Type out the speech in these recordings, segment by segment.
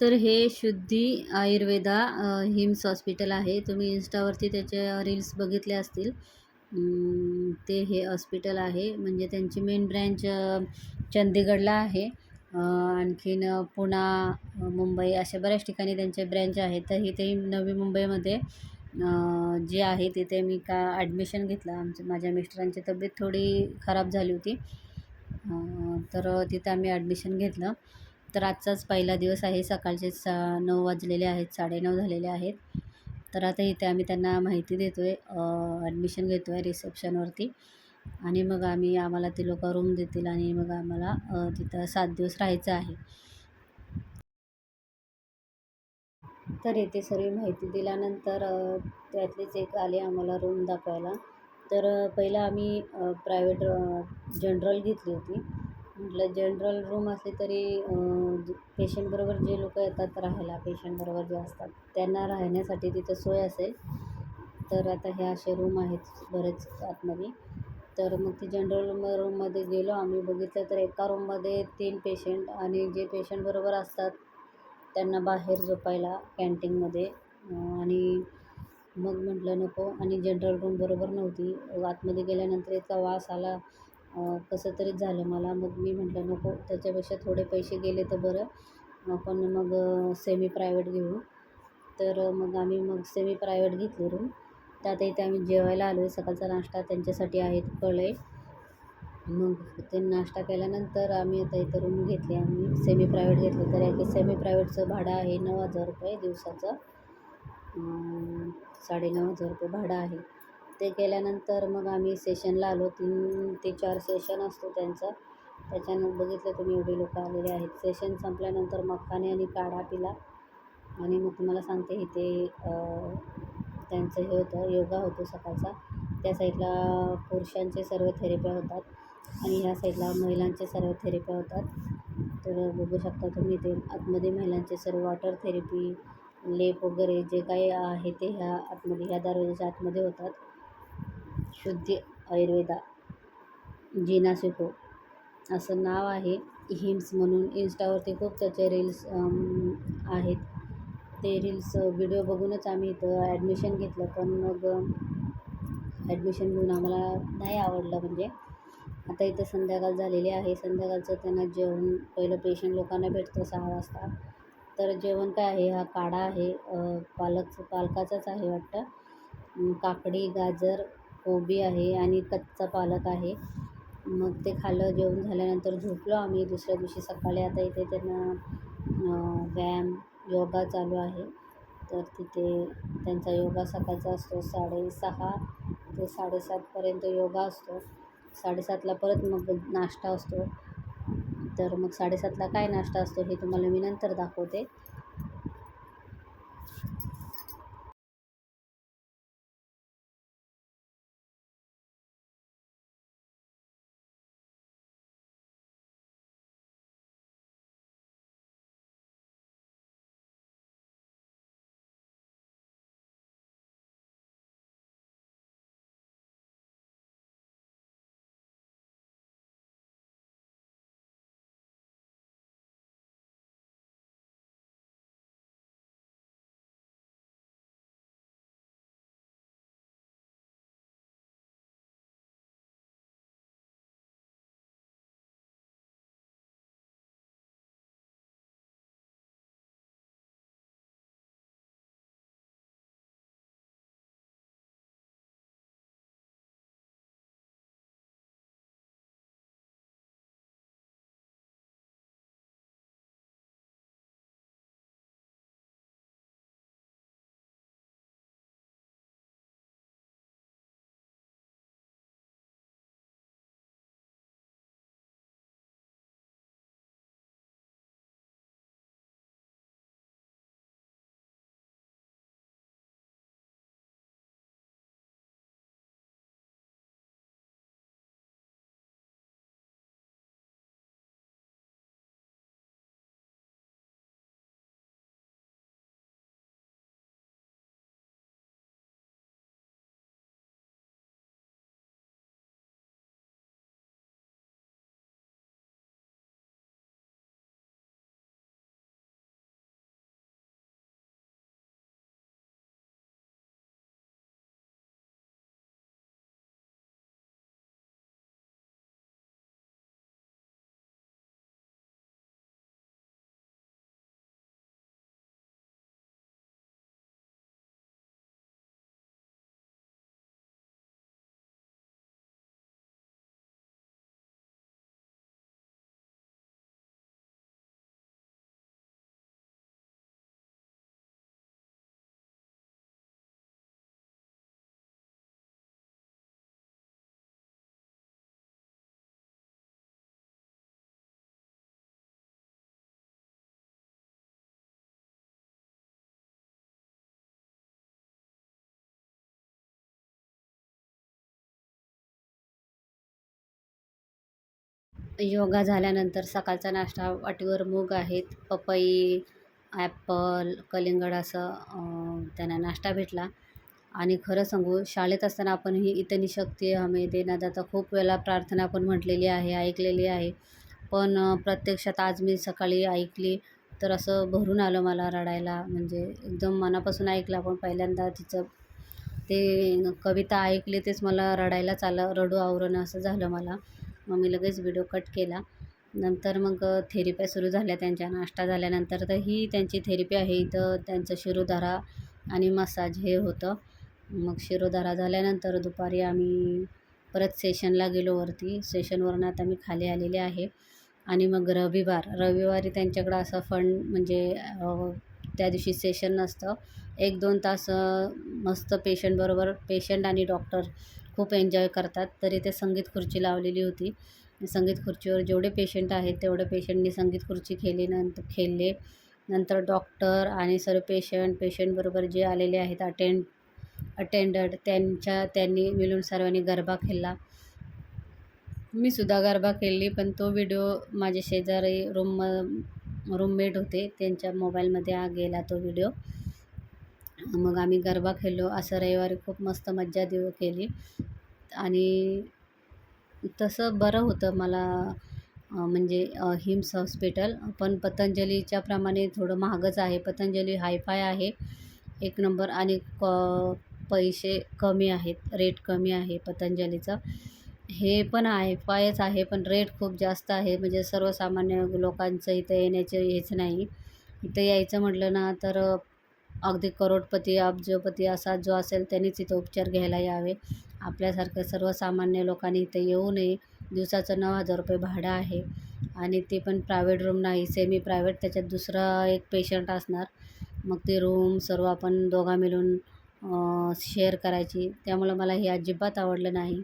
तर हे शुद्धी Ayurveda hymns hospital आहे. तुम्ही इन्स्टावरती त्याचे रील्स बघितले असतील. ते हे हॉस्पिटल आहे. म्हणजे त्यांची मेन ब्रँच चंदीगडला आहे. आणखीन पुणा मुंबई अशा बऱ्याच ठिकाणी त्यांचे ब्रँच आहेत. तर इथे नवी मुंबईमध्ये जे आहे तिथे मी का ॲडमिशन घेतलं. आमच्या माझ्या मिस्टरांची तब्येत थोडी खराब झाली होती. तर तिथं आम्ही ॲडमिशन घेतलं. तर आजचाच पहिला दिवस आहे. सकाळचे सा नऊ वाजलेले आहेत साडेनऊ झालेले आहेत. तर आता इथे आम्ही त्यांना माहिती देतो आहे ॲडमिशन घेतो आहे रिसेप्शनवरती आणि मग आम्ही आम्हाला ते लोक रूम देतील आणि मग आम्हाला तिथं सात दिवस राहायचं आहे. तर येथे सर्व माहिती दिल्यानंतर त्यातलेच एक आले आम्हाला रूम दाखवायला. तर पहिला पहिलं आम्ही प्रायव्हेट जनरल घेतली होती. म्हटलं जनरल रूम असली तरी पेशंटबरोबर जे लोक येतात राहायला पेशंटबरोबर जे असतात त्यांना राहण्यासाठी तिथं सोय असेल. तर आता हे असे रूम आहेत बरेच आतमध्ये. तर मग ती जनरल रूममध्ये गेलो आम्ही बघितलं तर एका रूममध्ये तीन पेशंट आणि जे पेशंटबरोबर असतात त्यांना बाहेर झोपायला कॅन्टीनमध्ये आणि मग म्हटलं नको आणि जनरल रूम बरोबर नव्हती. आतमध्ये गेल्यानंतर इतका वास आला कसं तरी झालं मला. मग मी म्हटलं नको त्याच्यापेक्षा थोडे पैसे गेले तर बरं. आपण मग सेमी प्रायव्हेट घेऊ. तर मग आम्ही मग सेमी प्रायव्हेट घेतली रूम त्यात इथे आम्ही जेवायला आलो आहे सकाळचा नाश्ता त्यांच्यासाठी आहे कळले मग ते नाश्ता केल्यानंतर आम्ही आता इथं रूम घेतली. आम्ही सेमी प्रायव्हेट घेतली. तर याचे सेमी प्रायव्हेटचं भाडं आहे नऊ हजार रुपये दिवसाचं. साडे साडेनऊ हजार रुपये भाडं आहे. ते केल्यानंतर मग आम्ही सेशनला आलो. तीन ते चार सेशन असतो त्यांचा. त्याच्यानं बघितलं तुम्ही एवढे लोक आलेले आहेत. सेशन संपल्यानंतर मखाने आणि काढा पिला. आणि मग तुम्हाला सांगते इथे त्यांचं हे होतं योगा होतो सकाळचा. त्या साईडला पुरुषांचे सर्व थेरप्या होतात. आणि ह्या साईडला महिलांचे सर्व थेरप्या होतात. तर बघू शकता तुम्ही ते आतमध्ये महिलांचे सर्व वॉटर थेरपी लेप वगैरे जे काही आहे ते ह्या आतमध्ये ह्या दरवाजाच्या आतमध्ये होतात. शुद्धी आयुर्वेदा जिनासिको असं नाव आहे. हिम्स म्हणून इन्स्टावरती खूप त्याचे रील्स आहेत. ते रील्स व्हिडिओ बघूनच आम्ही इथं ॲडमिशन घेतलं. पण मग ॲडमिशन घेऊन आम्हाला नाही आवडलं म्हणजे. आता इथं संध्याकाळ झालेली आहे. संध्याकाळचं त्यांना जेवण पहिलं पेशंट लोकांना भेटतं सहा वाजता. तर जेवण काय आहे? हा काढा आहे. पालक पालकाचाच आहे वाटतं. काकडी गाजर कोबी आहे आणि कच्चा पालक आहे. मग ते खाल्लं जेवण झाल्यानंतर झोपलो आम्ही दुसऱ्या दिवशी सकाळी. आता इथे त्यांना व्यायाम योगा चालू आहे. तर तिथे त्यांचा योगा सकाळचा असतो साडेसहा ते साडेसातपर्यंत योगा असतो. साडेसातला परत मग नाश्ता असतो. तर मग साडेसातला काय नाश्ता असतो हे तुम्हाला मी नंतर दाखवते. योगा झाल्यानंतर सकाळचा नाश्ता वाटीवर मूग आहेत पपई ॲपल कलिंगड असं त्यांना नाश्ता भेटला. आणि खरं सांगू शाळेत असताना आपण ही इतनी शक्ती हमें देना जाता खूप वेळा प्रार्थना पण म्हटलेली आहे ऐकलेली आहे. पण प्रत्यक्षात आज मी सकाळी ऐकली तर असं भरून आलं मला रडायला. म्हणजे एकदम मनापासून ऐकलं पण पहिल्यांदा तिचं. ते कविता ऐकली तेच मला रडायलाच आलं रडू आवरणं असं झालं मला. मग मी लगेच व्हिडिओ कट केला. नंतर मग थेरप्या सुरू झाल्या त्यांच्या नाश्ता झाल्यानंतर तर ही त्यांची थेरपी आहे. इथं त्यांचं शिरोधारा आणि मसाज हे होतं. मग शिरोधारा झाल्यानंतर दुपारी आम्ही परत सेशनला गेलो वरती. सेशनवरून आता मी खाली आलेले आहे. आणि मग रविवार रविवारी त्यांच्याकडं असं फंड म्हणजे त्या दिवशी सेशन नसतं. एक दोन तास मस्त पेशंटबरोबर पेशंट आणि डॉक्टर खूप एन्जॉय करतात. तरी ते संगीत खुर्ची लावलेली होती. संगीत खुर्चीवर जेवढे पेशंट आहेत तेवढे पेशंटनी संगीत खुर्ची खेळली नंतर खेळले नंतर डॉक्टर आणि सर्व पेशंट पेशंटबरोबर जे आलेले आहेत अटेंड अटेंडंट त्यांच्या त्यांनी मिळून सर्वांनी गरबा खेळला. मी सुद्धा गरबा खेळली पण तो व्हिडिओ माझे शेजारी रूम रूममेट होते. त्यांच्या मोबाईलमध्ये आ गेला तो व्हिडिओ. मग आम्ही गरबा खेळलो. असं रविवारी खूप मस्त मज्जा देऊ केली. आणि तसं बरं होतं मला म्हणजे हिम्स हॉस्पिटल. पण पतंजलीच्या प्रमाणे थोडं महागच आहे. पतंजली हायफाय आहे एक नंबर आणि क पैसे कमी आहेत. रेट कमी आहे पतंजलीचं. हे पण हायफायच आहे पण रेट खूप जास्त आहे. म्हणजे सर्वसामान्य लोकांचं इथं येण्याचं हेच नाही. इथं यायचं म्हटलं ना तर अगदी करोडपती अब्जोपती असा जो असेल त्यांनीच इथं उपचार घ्यायला यावे. आपल्यासारख्या सर्वसामान्य लोकांनी इथे येऊ नये. दिवसाचं नऊ हजार रुपये भाडं आहे. आणि ते पण प्रायव्हेट रूम नाही सेमी प्रायव्हेट त्याच्यात दुसरा एक पेशंट असणार. मग ती रूम सर्व आपण दोघा मिळून शेअर करायची. त्यामुळं मला हे अजिबात आवडलं नाही.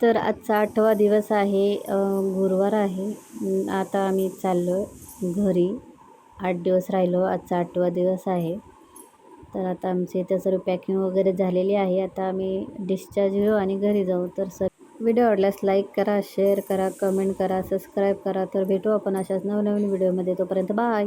तर आजचा आठवा दिवस आहे गुरुवार आहे. आता आम्ही चाललो घरी. आठ दिवस राहिलो आजचा आठवा दिवस आहे. तर आता आमची इथे सर्व पॅकिंग वगैरे झालेली आहे. आता आम्ही डिस्चार्ज घेऊ आणि घरी जाऊ. तर सर व्हिडिओ आवडल्यास लाईक करा शेअर करा कमेंट करा सबस्क्राईब करा. तर भेटू आपण अशाच नवनवीन व्हिडिओमध्ये तोपर्यंत बाय